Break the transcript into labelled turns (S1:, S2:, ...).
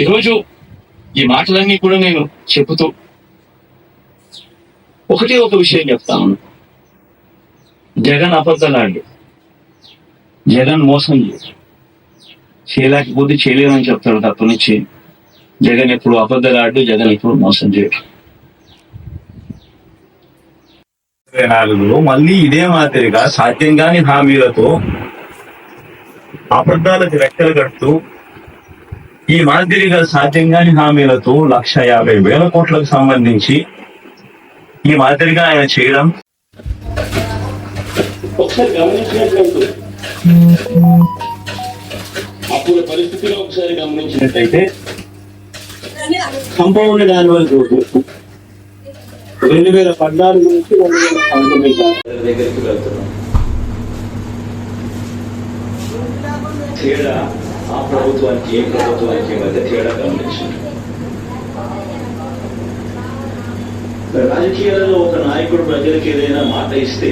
S1: ఈరోజు ఈ మాటలన్నీ కూడా నేను చెబుతూ ఒకటే ఒక విషయం చెప్తాను జగన్ అబద్ధలాడు. జగన్ మోసం చేయడు. చేయలేకపోతే చేయలేదని చెప్తాడు తప్ప నుంచి జగన్ ఎప్పుడు అబద్ధలాడు జగన్ ఎప్పుడు మోసం చేయడు.
S2: ఇరవై నాలుగులో మళ్ళీ ఇదే మాదిరిగా సాధ్యం కాని హామీలతో అబద్ధాలకు రెక్కలు కడుతూ ఈ మాదిరిగా సాధ్యం కాని హామీలతో లక్ష యాభై వేల కోట్లకు సంబంధించి ఈ మాదిరిగా ఆయన చేయడం.
S1: ఒకసారి గమనించినట్లయితే అప్పుడు పరిస్థితిలో ఒకసారి గమనించినట్లయితే కంపౌండ్ యాన్యువల్ గ్రోత్ రెండు వేల పద్నాలుగు నుంచి రెండు వేల పంతొమ్మిది దగ్గరికి వెళ్తున్నాం. తేడా ఆ ప్రభుత్వానికి ఏ ప్రభుత్వానికి మధ్య తేడా గమనించింది? రాజకీయాలలో ఒక నాయకుడు ప్రజలకు ఏదైనా మాట ఇస్తే